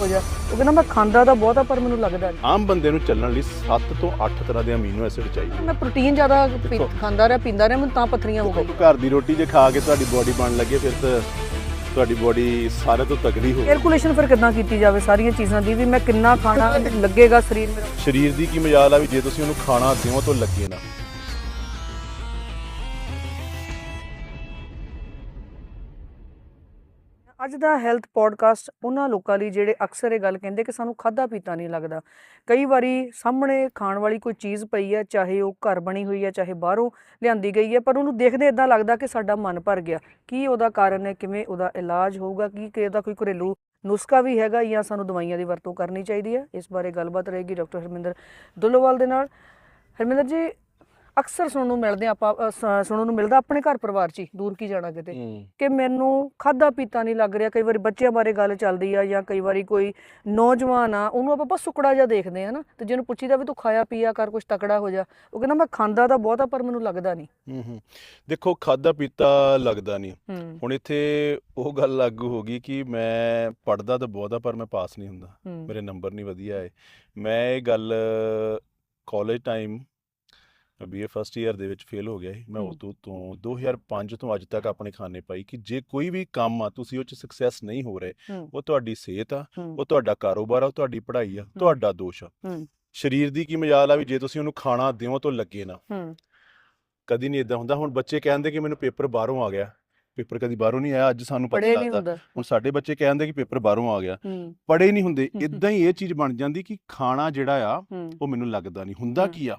ਹੋ ਜਾ ਉਹ ਕਹਿੰਦਾ ਮੈਂ ਖਾਂਦਾ ਤਾਂ ਬਹੁਤ ਆ ਪਰ ਮੈਨੂੰ ਲੱਗਦਾ ਨਹੀਂ। ਆਮ ਬੰਦੇ ਨੂੰ ਚੱਲਣ ਲਈ 7 ਤੋਂ 8 ਤਰ੍ਹਾਂ ਦੇ ਅਮੀਨੋ ਐਸਿਡ ਚਾਹੀਦੇ ਮੈਂ ਪ੍ਰੋਟੀਨ ਜ਼ਿਆਦਾ ਪੀ-। ਖਾਂਦਾ ਰਿਹਾ ਪੀਂਦਾ ਰਿਹਾ ਮੈਨੂੰ ਤਾਂ ਪੱਥਰੀਆਂ ਹੋ ਗਈਆਂ। ਘਰ ਦੀ ਰੋਟੀ ਜੇ ਖਾ ਕੇ ਤੁਹਾਡੀ ਬੋਡੀ ਬਣਨ ਲੱਗੇ ਫਿਰ ਤਾਂ ਤੁਹਾਡੀ ਬੋਡੀ ਸਾਰੇ ਤੋਂ ਤਕੜੀ ਹੋ ਕੈਲਕੂਲੇਸ਼ਨ ਫਿਰ ਕਿੱਦਾਂ ਕੀਤੀ ਜਾਵੇ ਸਾਰੀਆਂ ਚੀਜ਼ਾਂ ਦੀ ਵੀ ਮੈਂ ਕਿੰਨਾ ਖਾਣਾ ਲੱਗੇਗਾ ਸਰੀਰ ਮੇਰਾ? ਸਰੀਰ ਦੀ ਕੀ ਮਜਾਲ ਆ ਵੀ ਜੇ ਤੁਸੀਂ ਉਹਨੂੰ ਖਾਣਾ ਦਿਓ ਤਾਂ ਲੱਗੇ ਨਾ। ਅੱਜ ਦਾ ਹੈਲਥ ਪੋਡਕਾਸਟ ਉਹਨਾਂ ਲੋਕਾਂ ਲਈ ਜਿਹੜੇ ਅਕਸਰ ਇਹ ਗੱਲ ਕਹਿੰਦੇ ਕਿ ਸਾਨੂੰ ਖਾਦਾ ਪੀਤਾ ਨਹੀਂ ਲੱਗਦਾ। ਕਈ ਵਾਰੀ ਸਾਹਮਣੇ ਖਾਣ ਵਾਲੀ ਕੋਈ ਚੀਜ਼ ਪਈ ਹੈ, ਚਾਹੇ ਉਹ ਘਰ ਬਣੀ ਹੋਈ ਹੈ, ਚਾਹੇ ਬਾਹਰੋਂ ਲਿਆਂਦੀ ਗਈ ਹੈ, ਪਰ ਉਹਨੂੰ ਦੇਖਦੇ ਇਦਾਂ ਲੱਗਦਾ ਕਿ ਸਾਡਾ ਮਨ ਭਰ ਗਿਆ। ਕੀ ਉਹਦਾ ਕਾਰਨ ਹੈ, ਕਿਵੇਂ ਉਹਦਾ ਇਲਾਜ ਹੋਊਗਾ, ਕੀ ਕਿ ਉਹਦਾ ਕੋਈ ਘਰੇਲੂ ਨੁਸਖਾ ਵੀ ਹੈਗਾ ਜਾਂ ਸਾਨੂੰ ਦਵਾਈਆਂ ਦੀ ਵਰਤੋਂ ਕਰਨੀ ਚਾਹੀਦੀ ਹੈ? ਇਸ ਬਾਰੇ ਗੱਲਬਾਤ ਰਹੇਗੀ ਡਾਕਟਰ ਹਰਮਿੰਦਰ ਦੁੱਲੋਵਾਲ ਦੇ ਨਾਲ। ਹਰਮਿੰਦਰ ਜੀ ਅਕਸਰ ਸੁਣਨ ਨੂੰ ਮਿਲਦੇ ਆਪਾਂ ਅ, ਸ- ਸੁਣਨ ਨੂੰ ਮਿਲਦਾ ਆਪਣੇ ਘਰ ਪਰਿਵਾਰ 'ਚ ਹੀ ਦੂਰ ਕੀ ਜਾਣਾ ਕਿਤੇ। ਕਿ ਮੈਨੂੰ ਖਾਦਾ ਪੀਤਾ ਨਹੀਂ ਲੱਗ ਰਿਹਾ ਕਈ ਵਾਰੀ ਬੱਚਿਆਂ ਬਾਰੇ ਗੱਲ ਚੱਲਦੀ ਆ ਜਾਂ ਕਈ ਵਾਰੀ ਕੋਈ ਨੌਜਵਾਨ ਆ ਉਹਨੂੰ ਆਪਾਂ ਬਸ ਸੁਕੜਾ ਜਿਹਾ ਦੇਖਦੇ ਆ ਨਾ ਤੇ ਜਿਹਨੂੰ ਪੁੱਛੀਦਾ ਵੀ ਤੂੰ ਖਾਇਆ ਪੀਆ ਕਰ ਕੁਝ ਤਕੜਾ ਹੋ ਜਾ ਉਹ ਕਹਿੰਦਾ ਮੈਂ ਖਾਂਦਾ ਤਾਂ ਬਹੁਤ ਪਰ ਮੈਨੂੰ ਲੱਗਦਾ ਨਹੀਂ। ਹੂੰ ਹੂੰ। ਦੇਖੋ ਖਾਦਾ ਪੀਤਾ ਲੱਗਦਾ ਨਹੀਂ। ਹੂੰ। ਹੁਣ ਇੱਥੇ ਉਹ ਗੱਲ ਲਾਗੂ ਹੋ ਗਈ ਕਿ ਮੈਂ ਪੜਦਾ ਤਾਂ ਬਹੁਤ ਆ ਪਰ ਮੈਂ ਪਾਸ ਨਹੀਂ ਹੁੰਦਾ। ਹੂੰ। ਮੇਰੇ ਨੰਬਰ ਨਹੀਂ ਵਧੀਆ ਆਏ। ਮੈਂ ਇਹ ਗੱਲ college time BA first year ਦੇ ਵਿੱਚ ਫੇਲ ਹੋ ਗਿਆ ਸੀ। ਮੈਂ। ਉਦੋਂ ਤੋਂ 2005 ਤੋਂ ਅੱਜ ਤੱਕ ਆਪਣੇ ਖਾਨੇ ਪਾਈ ਕਿ ਜੇ ਕੋਈ ਵੀ ਕੰਮ ਆ ਤੁਸੀਂ ਉਹ ਚ ਸਕਸੈਸ ਨਹੀਂ ਹੋ ਰਹੇ। ਉਹ ਤੁਹਾਡੀ ਸਿਹਤ ਆ ਉਹ ਤੁਹਾਡਾ ਕਾਰੋਬਾਰ ਆ ਉਹ ਤੁਹਾਡੀ ਪੜ੍ਹਾਈ ਆ ਤੁਹਾਡਾ ਦੋਸ਼ ਆ। ਸਰੀਰ ਦੀ ਕੀ ਮਜਾਲ ਆ ਵੀ ਜੇ ਤੁਸੀਂ ਉਹਨੂੰ ਖਾਣਾ ਦਿਓ ਤਾਂ ਲੱਗੇ ਨਾ। ਕਦੀ ਨਹੀਂ ਇਦਾਂ ਹੁੰਦਾ। ਹੁਣ ਬੱਚੇ ਕਹਿੰਦੇ ਕਿ ਮੈਨੂੰ ਪੇਪਰ ਬਾਹਰੋਂ ਆ ਗਿਆ। ਪੇਪਰ ਕਦੀ ਬਾਹਰੋਂ ਨਹੀਂ ਆਇਆ ਅੱਜ ਸਾਨੂੰ ਪਤਾ ਪੜ੍ਹੇ ਨਹੀਂ ਲੱਗਦਾ। ਹੁੰਦਾ। ਹੁਣ ਸਾਡੇ ਬੱਚੇ ਕਹਿੰਦੇ ਕਿ ਪੇਪਰ ਬਾਹਰੋਂ ਆ ਗਿਆ। ਹੂੰ। ਪੜ੍ਹੇ ਨਹੀਂ ਹੁੰਦੇ। ਇਦਾਂ ਹੀ। ਇਹ ਚੀਜ਼ ਬਣ ਜਾਂਦੀ ਕਿ ਖਾਣਾ ਜਿਹੜਾ ਆ ਹੂੰ। ਉਹ ਮੈਨੂੰ ਲੱਗਦਾ ਨਹੀਂ। ਹੁੰਦਾ। ਕੀ ਆ?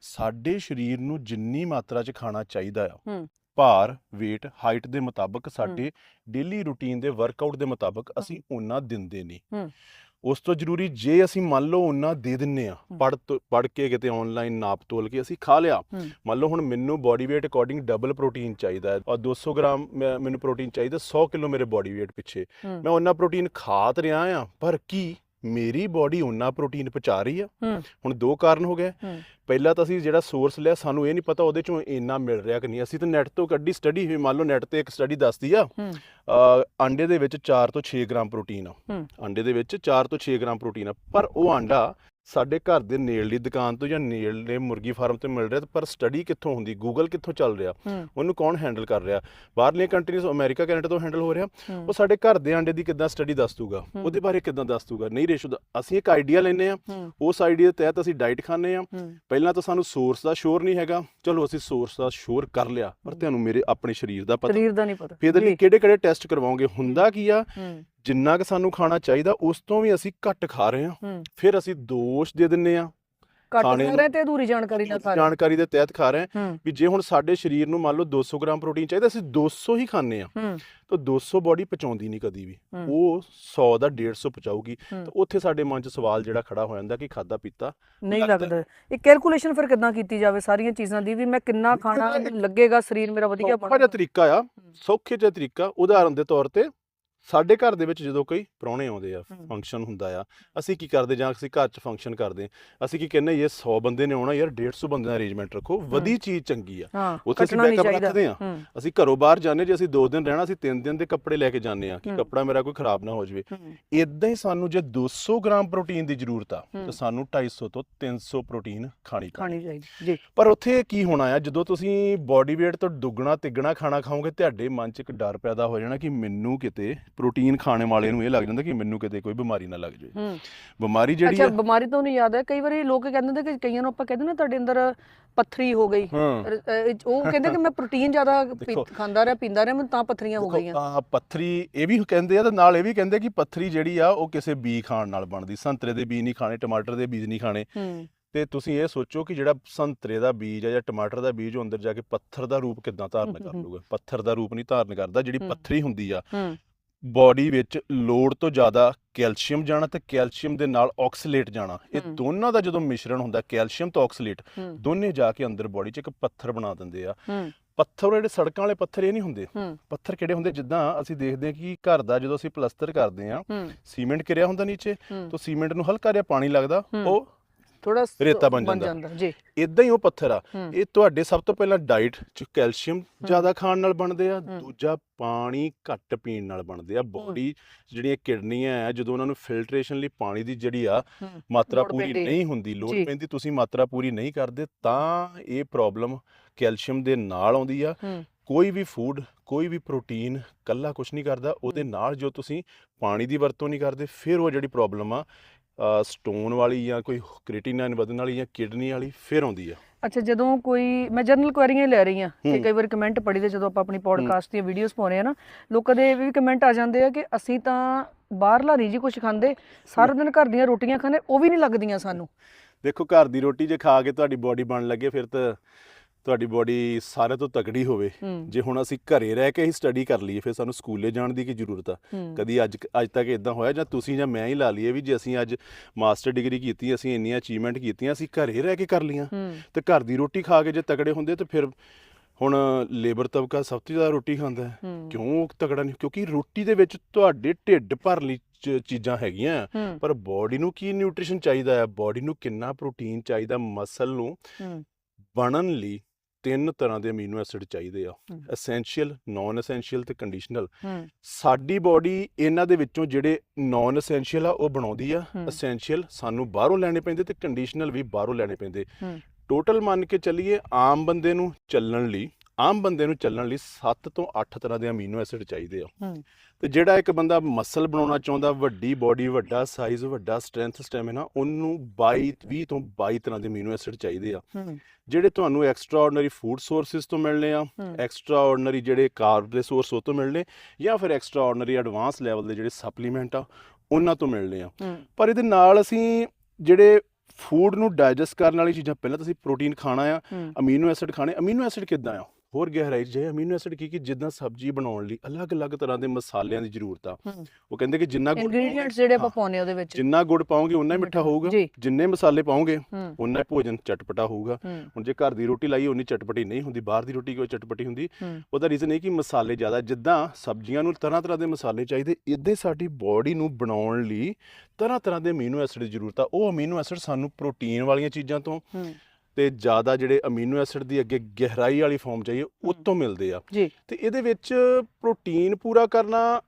ਸਾਡੇ ਸਰੀਰ ਨੂੰ ਜਿੰਨੀ ਮਾਤਰਾ 'ਚ ਖਾਣਾ ਚਾਹੀਦਾ ਆ। ਭਾਰ weight ਹਾਈਟ ਦੇ ਮੁਤਾਬਕ ਸਾਡੇ ਡੇਲੀ ਰੂਟੀਨ ਦੇ ਵਰਕਆਊਟ ਦੇ ਮੁਤਾਬਕ ਅਸੀਂ ਉਹਨਾਂ ਦਿੰਦੇ ਨਹੀਂ। ਉਸ ਤੋਂ ਜ਼ਰੂਰੀ ਜੇ ਅਸੀਂ ਮੰਨ ਲਓ ਉਹਨਾਂ ਦੇ ਦਿੰਨੇ ਆ। ਪੜ ਪੜ ਕੇ ਕਿਤੇ ਆਨਲਾਈਨ ਨਾਪ ਤੋਲ ਕੇ ਅਸੀਂ ਖਾ ਲਿਆ। ਮੰਨ ਲਓ ਹੁਣ ਮੈਨੂੰ body weight according double protein ਚਾਹੀਦਾ ਹੈ ਔਰ 200 ਗ੍ਰਾਮ ਮੈਨੂੰ ਪ੍ਰੋਟੀਨ ਚਾਹੀਦਾ 100 ਕਿਲੋ ਮੇਰੇ ਬਾਡੀ weight ਪਿੱਛੇ ਮੈਂ ਉਹਨਾਂ ਪ੍ਰੋਟੀਨ ਖਾ ਤਾਂ ਰਿਹਾ ਆ ਪਰ ਕੀ ਮੇਰੀ ਬਾਡੀ ਉਹਨਾਂ ਪ੍ਰੋਟੀਨ ਪਚਾ ਰਹੀ ਆ। ਹੁਣ ਦੋ ਕਾਰਨ ਹੋ ਗਏ। ਪਹਿਲਾ ਤਾਂ ਅਸੀਂ ਜਿਹੜਾ ਸੋਰਸ ਲਿਆ ਸਾਨੂੰ ਇਹ ਨਹੀਂ ਪਤਾ ਉਹਦੇ ਚੋਂ ਇੰਨਾ ਮਿਲ ਰਿਹਾ ਕਿ ਨਹੀਂ ਅਸੀਂ ਤਾਂ ਨੈਟ ਤੋਂ ਕੱਢੀ ਸਟੱਡੀ ਹੋਈ ਮੰਨ ਲਓ ਨੈਟ ਤੇ ਇੱਕ ਸਟੱਡੀ ਦੱਸਦੀ ਆ ਹੂੰ। ਅ, ਆਂਡੇ ਦੇ ਵਿੱਚ 4 ਤੋਂ 6 ਗ੍ਰਾਮ ਪ੍ਰੋਟੀਨ ਆ। ਆਂਡੇ ਦੇ ਵਿੱਚ 4 ਤੋਂ 6 ਗ੍ਰਾਮ ਪ੍ਰੋਟੀਨ ਆ ਪਰ ਉਹ ਆਂਡਾ ਸਾਡੇ ਘਰ ਦੇ ਨੇੜਲੀ ਦੁਕਾਨ ਤੋਂ ਜਾਂ ਨੇੜਲੇ ਮੁਰਗੀ ਫਾਰਮ ਤੇ ਮਿਲ ਰਿਹਾ ਪਰ ਸਟੱਡੀ ਕਿੱਥੋਂ ਹੁੰਦੀ ਗੂਗਲ ਕਿੱਥੋਂ ਚੱਲ ਰਿਹਾ? ਉਹਨੂੰ ਕੌਣ ਹੈਂਡਲ ਕਰ ਰਿਹਾ? ਬਾਹਰਲੀਆਂ ਕੰਟਰੀਜ਼ ਅਮਰੀਕਾ ਕੈਨੇਡਾ ਤੋਂ ਹੈਂਡਲ ਹੋ ਰਿਹਾ। ਉਹ ਸਾਡੇ ਘਰ ਦੇ ਆਂਡੇ ਦੀ ਕਿੱਦਾਂ ਸਟੱਡੀ ਦੱਸ ਦੂਗਾ। ਉਹਦੇ ਬਾਰੇ ਕਿੱਦਾਂ ਦੱਸ ਦੂਗਾ? ਨਹੀਂ ਰੇਸ਼ੋ ਦਾ ਅਸੀਂ ਇੱਕ ਆਈਡੀਆ ਲੈਨੇ ਆ ਉਸ ਆਈਡੀਆ ਦੇ ਤਹਿਤ ਅਸੀਂ ਡਾਈਟ ਖਾਂਦੇ ਆ ਪਹਿਲਾਂ ਤਾਂ ਸਾਨੂੰ ਸੋਰਸ ਦਾ ਸ਼ੋਰ ਨਹੀਂ ਹੈਗਾ। ਚਲੋ ਅਸੀਂ ਸੋਰਸ ਦਾ ਸ਼ੋਰ ਕਰ ਲਿਆ ਪਰ। ਤੁਹਾਨੂੰ ਮੇਰੇ ਆਪਣੇ ਸਰੀਰ ਦਾ ਪਤਾ। ਸਰੀਰ ਦਾ ਨਹੀਂ ਪਤਾ। ਫਿਰ ਇਹਦੇ ਲਈ। ਕਿਹੜੇ ਕਿਹੜੇ ਟੈਸਟ ਕਰਵਾਓਗੇ? ਹੁੰਦਾ ਕੀ ਆ? ਜਿੰਨਾ ਕਿ ਸਾਨੂੰ ਖਾਣਾ ਚਾਹੀਦਾ ਉਸ ਤੋਂ ਵੀ ਅਸੀਂ ਘੱਟ ਖਾ ਰਹੇ ਹਾਂ। ਫਿਰ ਅਸੀਂ ਦੋਸ਼ ਦੇ ਦਿੰਨੇ ਆ ਘੱਟ ਖਾ ਰਹੇ ਤੇ ਅਧੂਰੀ ਜਾਣਕਾਰੀ ਨਾਲ ਖਾ ਰਹੇ। ਜਾਣਕਾਰੀ ਦੇ ਤਹਿਤ ਖਾ ਰਹੇ ਹਾਂ। ਵੀ ਜੇ ਹੁਣ ਸਾਡੇ ਸਰੀਰ ਨੂੰ ਮੰਨ ਲਓ 200 ਗ੍ਰਾਮ ਪ੍ਰੋਟੀਨ ਚਾਹੀਦਾ ਅਸੀਂ 200 ਹੀ ਖਾਂਦੇ ਆ ਤਾਂ 200 ਬਾਡੀ ਪਚਾਉਂਦੀ ਨਹੀਂ ਕਦੀ ਵੀ। ਉਹ 100 ਦਾ 150 ਪਚਾਊਗੀ ਹੂੰ। ਤਾਂ ਉੱਥੇ ਸਾਡੇ ਮਨ 'ਚ ਸਵਾਲ ਜਿਹੜਾ ਖੜਾ ਹੋ ਜਾਂਦਾ ਕਿ ਖਾਦਾ ਪੀਤਾ ਨਹੀਂ ਲੱਗਦਾ। ਇਹ ਕੈਲਕੂਲੇਸ਼ਨ ਫਿਰ ਕਿੱਦਾਂ ਕੀਤੀ ਜਾਵੇ ਸਾਰੀਆਂ ਚੀਜ਼ਾਂ ਦੀ ਵੀ ਮੈਂ ਕਿੰਨਾ ਖਾਣਾ ਲੱਗੇਗਾ ਸਰੀਰ ਮੇਰਾ ਵਧੀਆ ਸੌਖਾ ਜਿਹਾ ਬਣੇਗਾ। ਤਰੀਕਾ ਆ ਸੌਖੇ ਜਿਹਾ ਤਰੀਕਾ ਉਦਾਹਰਨ ਦੇ ਤੌਰ ਤੇ ਸਾਡੇ ਘਰ ਦੇ ਵਿੱਚ ਜਦੋਂ ਕੋਈ ਪ੍ਰਾਹੁਣੇ ਆਉਂਦੇ ਆ। ਫੰਕਸ਼ਨ ਹੁੰਦਾ ਆ ਅਸੀਂ ਕੀ ਕਰਦੇ ਜਾਂ ਅਸੀਂ ਘਰ 'ਚ ਫੰਕਸ਼ਨ ਕਰਦੇ ਅਸੀਂ ਕੀ ਕਹਿੰਦੇ ਇਹ 100 ਬੰਦੇ ਨੇ ਆਉਣਾ ਯਾਰ 150 ਬੰਦੇ ਦਾ ਅਰੇਂਜਮੈਂਟ ਰੱਖੋ ਵਧੀ ਚੀਜ਼ ਚੰਗੀ ਆ। ਉੱਥੇ ਅਸੀਂ ਚਾਹੀਦਾ। ਰੱਖਦੇ ਆ। ਅਸੀਂ ਘਰੋਂ ਬਾਹਰ ਜਾਂਦੇ ਜੇ ਅਸੀਂ 2 ਦਿਨ ਰਹਿਣਾ ਅਸੀਂ 3 ਦਿਨ ਦੇ ਕੱਪੜੇ ਲੈ ਕੇ ਜਾਂਦੇ ਆ ਕਿ। ਕੱਪੜਾ ਮੇਰਾ ਕੋਈ ਖਰਾਬ ਨਾ ਹੋ ਜਾਵੇ। ਇਦਾਂ ਹੀ ਸਾਨੂੰ ਜੇ 200 ਗ੍ਰਾਮ ਪ੍ਰੋਟੀਨ ਦੀ ਜ਼ਰੂਰਤ ਆ। ਤਾਂ ਸਾਨੂੰ 250 ਤੋਂ 300 ਪ੍ਰੋਟੀਨ ਖਾਣੀ ਖਾਣੀ ਚਾਹੀਦੀ ਜੀ। ਪਰ ਉੱਥੇ ਕੀ ਹੋਣਾ ਆ ਜਦੋਂ ਤੁਸੀਂ ਬਾਡੀ weight ਤੋਂ ਦੁੱਗਣਾ ਤਿੱਗਣਾ ਖਾਣਾ ਖਾਓਗੇ ਤੁਹਾਡੇ ਮਨ 'ਚ ਇੱਕ ਡਰ ਪੈਦਾ ਹੋ ਜਾਣਾ ਕਿ ਮੈਨੂੰ ਕਿਤੇ ਪ੍ਰੋਟੀਨ ਖਾਣੇ ਵਾਲੇ ਨੂੰ ਇਹ ਲੱਗ ਜਾਂਦਾ ਕਿ ਮੈਨੂੰ ਕਿਤੇ ਕੋਈ ਬਿਮਾਰੀ ਨਾ ਲੱਗ ਜਾਵੇ। ਹੂੰ। ਬਿਮਾਰੀ ਜਿਹੜੀ ਅੱਛਾ ਆ ਬਿਮਾਰੀ ਤੋਂ ਨਹੀਂ ਯਾਦ ਹੈ ਕਈ ਵਾਰੀ ਲੋਕ ਕਹਿੰਦੇ ਨੇ ਕਿ ਕਈਆਂ ਨੂੰ ਆਪਾਂ ਕਹਿੰਦੇ ਨਾ ਤੁਹਾਡੇ ਅੰਦਰ ਪੱਥਰੀ ਹੋ ਗਈ। ਹਾਂ। ਉਹ ਕਹਿੰਦੇ ਕਿ ਮੈਂ ਪ੍ਰੋਟੀਨ ਜ਼ਿਆਦਾ। ਖਾਂਦਾ ਰਿਹਾ ਪੀਂਦਾ ਰਿਹਾ ਮੈਨੂੰ ਤਾਂ ਪੱਥਰੀਆਂ ਹੋ ਗਈਆਂ। ਆਹ ਪੱਥਰੀ ਇਹ ਵੀ ਕਹਿੰਦੇ ਆ ਤੇ ਨਾਲ ਇਹ ਵੀ ਕਹਿੰਦੇ ਕਿ ਪੱਥਰੀ ਜਿਹੜੀ ਆ ਉਹ ਕਿਸੇ ਬੀ ਖਾਣ ਨਾਲ ਬਣਦੀ। ਸੰਤਰੇ ਦੇ ਬੀਜ ਨਹੀਂ ਖਾਣੇ ਟਮਾਟਰ ਦੇ ਬੀਜ ਨਹੀਂ ਖਾਣੇ। ਹੂੰ। ਤੇ ਤੁਸੀਂ ਇਹ ਸੋਚੋ ਕਿ ਜਿਹੜਾ ਸੰਤਰੇ ਦਾ ਬੀਜ ਆ ਜਾਂ ਟਮਾਟਰ ਦਾ ਬੀਜ ਉਹ ਅੰਦਰ ਜਾ ਕੇ ਪੱਥਰ ਦਾ ਰੂਪ ਕਿੱਦਾਂ ਧਾਰਨ ਕਰ ਹੂੰ। ਲੂਗਾ ਪੱਥਰ ਦਾ ਰੂਪ ਨਹੀਂ ਧਾਰਨ ਕਰਦਾ ਜਿਹੜੀ ਹੂੰ। ਪੱਥਰੀ ਹੁੰਦੀ ਆ। ਹੂੰ। ਬਾਡੀ ਵਿੱਚ ਲੋੜ ਤੋਂ ਜ਼ਿਆਦਾ ਕੈਲਸ਼ੀਅਮ ਜਾਣਾ ਤੇ ਕੈਲਸ਼ੀਅਮ ਦੇ ਨਾਲ ਆਕਸੀਲੇਟ ਜਾਣਾ। ਇਹ। ਦੋਨਾਂ ਦਾ ਜਦੋਂ ਮਿਸ਼ਰਣ ਹੁੰਦਾ ਕੈਲਸ਼ੀਅਮ ਤੇ ਆਕਸੀਲੇਟ ਦੋਨੇ ਜਾ ਕੇ ਅੰਦਰ ਬਾਡੀ 'ਚ ਇੱਕ ਪੱਥਰ ਬਣਾ ਦਿੰਦੇ ਆ। ਪੱਥਰ ਜਿਹੜੇ ਸੜਕਾਂ ਵਾਲੇ ਪੱਥਰ ਇਹ ਨਹੀਂ ਹੁੰਦੇ। ਪੱਥਰ ਕਿਹੜੇ ਹੁੰਦੇ? ਜਿੱਦਾਂ ਅਸੀਂ ਦੇਖਦੇ ਹਾਂ ਕਿ ਘਰ ਦਾ ਜਦੋਂ ਅਸੀਂ ਪਲਸਤਰ ਕਰਦੇ ਹੂੰ ਸੀਮੈਂਟ ਕਿਰਿਆ ਹੁੰਦਾ ਨੀਚੇ ਤਾਂ ਸੀਮੈਂਟ ਨੂੰ ਹਲਕਾ ਜਿਹਾ ਪਾਣੀ ਲੱਗਦਾ। ਉਹ ਥੋੜਾ ਰੇਤਾ ਬਣ ਜਾਂਦਾ। ਜੀ। ਇਦਾਂ ਹੀ ਉਹ ਪੱਥਰ ਆ। ਇਹ ਤੁਹਾਡੇ ਸਭ ਤੋਂ ਪਹਿਲਾਂ ਡਾਈਟ ਚ ਕੈਲਸ਼ੀਅਮ ਜ਼ਿਆਦਾ ਖਾਣ ਨਾਲ ਬਣਦੇ ਆ। ਦੂਜਾ ਪਾਣੀ ਘੱਟ ਪੀਣ ਨਾਲ ਬਣਦੇ ਆ। ਬੋਡੀ ਜਿਹੜੀਆਂ ਕਿਡਨੀਆਂ ਆ ਜਦੋਂ ਉਹਨਾਂ ਨੂੰ ਫਿਲਟਰੇਸ਼ਨ ਲਈ ਪਾਣੀ ਦੀ ਜਿਹੜੀ ਆ ਮਾਤਰਾ ਪੂਰੀ। ਨਹੀਂ ਹੁੰਦੀ ਲੋੜ। ਪੈਂਦੀ ਤੁਸੀਂ ਮਾਤਰਾ ਪੂਰੀ ਨਹੀਂ ਕਰਦੇ ਤਾਂ ਇਹ ਪ੍ਰੋਬਲਮ ਕੈਲਸ਼ੀਅਮ ਦੇ ਨਾਲ ਆਉਂਦੀ ਆ। ਕੋਈ ਵੀ ਫੂਡ ਕੋਈ ਵੀ ਪ੍ਰੋਟੀਨ ਕੱਲਾ ਕੁਝ ਨਹੀਂ ਕਰਦਾ ਉਹਦੇ ਨਾਲ ਜੋ ਤੁਸੀਂ ਪਾਣੀ ਦੀ ਵਰਤੋਂ ਨਹੀਂ ਕਰਦੇ ਫਿਰ ਉਹ ਜਿਹੜੀ ਪ੍ਰੋਬਲਮ ਆ ਸਟੋਨ ਵਾਲੀ ਜਾਂ ਕੋਈ ਕ੍ਰੀਟੀਨਾਈਨ ਵਧਣ ਵਾਲੀ ਜਾਂ ਕਿਡਨੀ ਵਾਲੀ ਫਿਰ ਆਉਂਦੀ ਆ। ਅੱਛਾ ਜਦੋਂ ਕੋਈ ਮੈਂ ਜਨਰਲ ਕੁਐਰੀਆਂ ਲੈ ਰਹੀ ਹਾਂ ਕਿ। ਕਈ ਵਾਰ ਕਮੈਂਟ ਪੜ੍ਹੀ ਦੇ ਜਦੋਂ ਆਪਾਂ ਆਪਣੀ ਪੋਡਕਾਸਟ ਦੀਆਂ ਵੀਡੀਓਜ਼ ਪਾਉਂਦੇ ਆ ਨਾ ਲੋਕਾਂ ਦੇ ਵੀ ਕਮੈਂਟ ਆ ਜਾਂਦੇ ਆ ਕਿ ਅਸੀਂ ਤਾਂ ਬਾਹਰਲਾ ਨਹੀਂ ਜੀ ਕੁਝ ਖਾਂਦੇ ਸਾਰਾ ਦਿਨ ਘਰ ਦੀਆਂ ਰੋਟੀਆਂ ਖਾਂਦੇ ਉਹ ਵੀ ਨਹੀਂ ਲੱਗਦੀਆਂ ਸਾਨੂੰ। ਦੇਖੋ ਘਰ ਦੀ ਰੋਟੀ ਜੇ ਖਾ ਕੇ ਤੁਹਾਡੀ ਬਾਡੀ ਬਣਨ ਲੱਗੇ ਫਿਰ ਤਾਂ ਤੁਹਾਡੀ ਬਾਡੀ ਸਾਰੇ ਤੋਂ ਤਕੜੀ ਹੋਵੇ। ਜੇ ਹੁਣ ਅਸੀਂ ਘਰੇ ਰਹਿ ਕੇ ਹੀ ਸਟੱਡੀ ਕਰ ਲਈਏ ਫਿਰ ਸਾਨੂੰ ਸਕੂਲੇ ਜਾਣ ਦੀ ਕੀ ਜ਼ਰੂਰਤ ਆ? ਕਦੀ ਅੱਜ ਅੱਜ ਤੱਕ ਇਦਾਂ ਹੋਇਆ ਜਾਂ ਤੁਸੀਂ ਜਾਂ ਮੈਂ ਹੀ ਲਾ ਲਈਏ ਵੀ ਜੇ ਅਸੀਂ ਅੱਜ ਮਾਸਟਰ ਡਿਗਰੀ ਕੀਤੀ ਅਸੀਂ ਇੰਨੀਆਂ ਅਚੀਵਮੈਂਟ ਕੀਤੀਆਂ ਅਸੀਂ ਘਰੇ ਰਹਿ ਕੇ ਕਰ ਲੀਆਂ ਤੇ ਘਰ ਦੀ ਰੋਟੀ ਖਾ ਕੇ ਜੇ ਤਕੜੇ ਹੁੰਦੇ ਤੇ ਫਿਰ ਹੁਣ ਲੇਬਰ ਤਬਕਾ ਸਭ ਤੋਂ ਜ਼ਿਆਦਾ ਰੋਟੀ ਖਾਂਦਾ ਹੈ। ਕਿਉਂ ਤਕੜਾ ਨਹੀਂ? ਕਿਉਂਕਿ ਰੋਟੀ ਦੇ ਵਿੱਚ ਤੁਹਾਡੇ ਢਿੱਡ ਭਰਨ ਲਈ ਚੀਜ਼ਾਂ ਹੈਗੀਆਂ। ਪਰ ਬਾਡੀ ਨੂੰ ਕੀ ਨਿਊਟ੍ਰੀਸ਼ਨ ਚਾਹੀਦਾ ਹੈ? ਬਾਡੀ ਨੂੰ ਕਿੰਨਾ ਪ੍ਰੋਟੀਨ ਚਾਹੀਦਾ? ਮਸਲ ਨੂੰ ਬਣਨ ਲਈ ਤਿੰਨ ਤਰ੍ਹਾਂ ਦੇ ਅਮੀਨੋ ਐਸਿਡ ਚਾਹੀਦੇ ਆ। ਐਸੈਂਸ਼ੀਅਲ ਨਾਨ ਐਸੈਂਸ਼ੀਅਲ ਤੇ ਕੰਡੀਸ਼ਨਲ ਸਾਡੀ ਬਾਡੀ ਇਹਨਾਂ ਦੇ ਵਿੱਚੋਂ ਜਿਹੜੇ ਨਾਨ ਐਸੈਂਸ਼ੀਅਲ ਆ ਉਹ ਬਣਾਉਂਦੀ ਆ। ਐਸੈਂਸ਼ੀਅਲ ਸਾਨੂੰ ਬਾਹਰੋਂ ਲੈਣੇ ਪੈਂਦੇ ਤੇ ਕੰਡੀਸ਼ਨਲ ਵੀ ਬਾਹਰੋਂ ਲੈਣੇ ਪੈਂਦੇ। ਟੋਟਲ ਮੰਨ ਕੇ ਚੱਲੀਏ ਆਮ ਬੰਦੇ ਨੂੰ ਚੱਲਣ ਲਈ ਆਮ ਬੰਦੇ ਨੂੰ ਚੱਲਣ ਲਈ 7 ਤੋਂ 8 ਤਰ੍ਹਾਂ ਦੇ ਅਮੀਨੋ ਐਸਿਡ ਚਾਹੀਦੇ ਆ। ਤੇ ਜਿਹੜਾ ਇੱਕ ਬੰਦਾ ਮਸਲ ਬਣਾਉਣਾ ਚਾਹੁੰਦਾ ਵੱਡੀ ਬਾਡੀ ਵੱਡਾ ਸਾਈਜ਼ ਵੱਡਾ ਸਟਰੈਂਥ ਸਟੈਮਿਨਾ ਉਹਨੂੰ 22 20 ਤੋਂ 22 ਤਰ੍ਹਾਂ ਦੇ ਅਮੀਨੋ ਐਸਿਡ ਚਾਹੀਦੇ ਆ। ਜਿਹੜੇ ਤੁਹਾਨੂੰ ਐਕਸਟਰਾ ਆਰਡੀਨਰੀ ਫੂਡ ਸੋਰਸਸ ਤੋਂ ਮਿਲਣੇ ਆ ਐਕਸਟਰਾ ਆਰਡੀਨਰੀ ਜਿਹੜੇ ਕਾਰਬ ਦੇ ਸੋਰਸ ਉਹ ਤੋਂ ਮਿਲਣੇ ਜਾਂ ਫਿਰ ਐਕਸਟਰਾ ਆਰਡੀਨਰੀ ਐਡਵਾਂਸ ਲੈਵਲ ਦੇ ਜਿਹੜੇ ਸਪਲੀਮੈਂਟ ਆ ਉਹਨਾਂ ਤੋਂ ਮਿਲਣੇ ਆ। ਪਰ ਇਹਦੇ ਨਾਲ ਅਸੀਂ ਜਿਹੜੇ ਫੂਡ ਨੂੰ ਡਾਈਜੈਸਟ ਕਰਨ ਵਾਲੀ ਚੀਜ਼ਾਂ ਪਹਿਲਾਂ ਤਾਂ ਅਸੀਂ ਪ੍ਰੋਟੀਨ ਖਾਣਾ ਆ ਅਮੀਨੋ ਐਸਿਡ ਖਾਣੇ ਅਮੀਨੋ ਐਸਿਡ ਕਿੱਦਾਂ ਆ? ਹੋਰ ਗਹਿਰਾਈ 'ਚ ਜੇ ਅਮੀਨੋ ਐਸਿਡ ਕੀ ਕੀ ਜਿੱਦਾਂ ਸਬਜ਼ੀ ਬਣਾਉਣ ਲਈ ਅਲੱਗ-ਅਲੱਗ ਤਰ੍ਹਾਂ ਦੇ ਮਸਾਲਿਆਂ ਦੀ ਜ਼ਰੂਰਤ ਆ। ਉਹ ਕਹਿੰਦੇ ਕਿ ਜਿੰਨਾ ਗੁੜ ਇਨਗਰੀਡੀਅੰਟਸ ਜਿਹੜੇ ਆਪਾਂ ਹਾਂ, ਪਾਉਂਦੇ ਆ ਉਹਦੇ ਵਿੱਚ। ਜਿੰਨਾ ਗੁੜ ਪਾਓਗੇ ਉਨਾ ਹੀ ਮਿੱਠਾ ਹੋਊਗਾ। ਜੀ। ਜਿੰਨੇ ਮਸਾਲੇ ਪਾਓਗੇ ਹੂੰ। ਉਨਾ ਹੀ ਭੋਜਨ ਚਟਪਟਾ ਹੋਊਗਾ। ਹੂੰ। ਹੁਣ ਜੇ ਘਰ ਦੀ ਰੋਟੀ ਲਾਈ ਉਨੀ ਚਟਪਟੀ ਨਹੀਂ ਹੁੰਦੀ। ਬਾਹਰ ਦੀ ਰੋਟੀ ਕੋਈ ਚਟਪਟੀ ਹੁੰਦੀ? ਹੂੰ। ਉਹਦਾ ਰੀਜ਼ਨ ਇਹ ਕਿ ਮਸਾਲੇ ਜ਼ਿਆਦਾ ਜਿੱਦਾਂ ਸਬਜ਼ੀਆਂ ਨੂੰ ਤਰ੍ਹਾਂ ਤਰ੍ਹਾਂ ਦੇ ਮਸਾਲੇ ਚਾਹੀਦੇ ਇਦਾਂ ਸਾਡੀ ਬਾਡੀ ਨੂੰ ਬਣਾਉਣ ਲਈ ਤਰ੍ਹਾਂ ਤਰ੍ਹਾਂ ਦੇ ਅਮੀਨੋ ਐਸਿਡ ਦੀ ਜ਼ਰੂਰਤ ਆ। ਉਹ ਅਮੀਨੋ ਐਸਿਡ ਸਾਨੂੰ ਪ੍ਰੋਟੀਨ ਵਾਲੀਆਂ ਚੀਜ਼ਾਂ ਤੋਂ ਹੂੰ। ਤੇ ਜ਼ਿਆਦਾ ਜਿਹੜੇ ਅਮੀਨੋ ਐਸਿਡ ਦੀ ਅੱਗੇ ਗਹਿਰਾਈ ਵਾਲੀ ਫਾਰਮ ਚਾਹੀਏ ਉਹ ਤੋਂ ਮਿਲਦੇ ਆ। ਜੀ। ਤੇ ਇਹਦੇ ਵਿੱਚ ਪ੍ਰੋਟੀਨ ਪੂਰਾ ਕਰਨਾ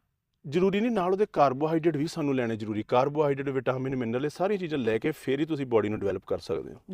ਜ਼ਰੂਰੀ ਨਹੀਂ ਨਾਲ ਉਹਦੇ ਕਾਰਬੋਹਾਈਡਰੇਟ ਵੀ ਸਾਨੂੰ ਲੈਣੇ ਜ਼ਰੂਰੀ। ਕਾਰਬੋਹਾਈਡਰੇਟ ਵਿਟਾਮਿਨ ਮਿਨਰਲ ਇਹ ਸਾਰੀਆਂ ਚੀਜ਼ਾਂ ਲੈ ਕੇ ਫਿਰ ਹੀ ਤੁਸੀਂ ਬਾਡੀ ਨੂੰ ਡਿਵੈਲਪ ਕਰ ਸਕਦੇ ਹੋ। ਜੀ।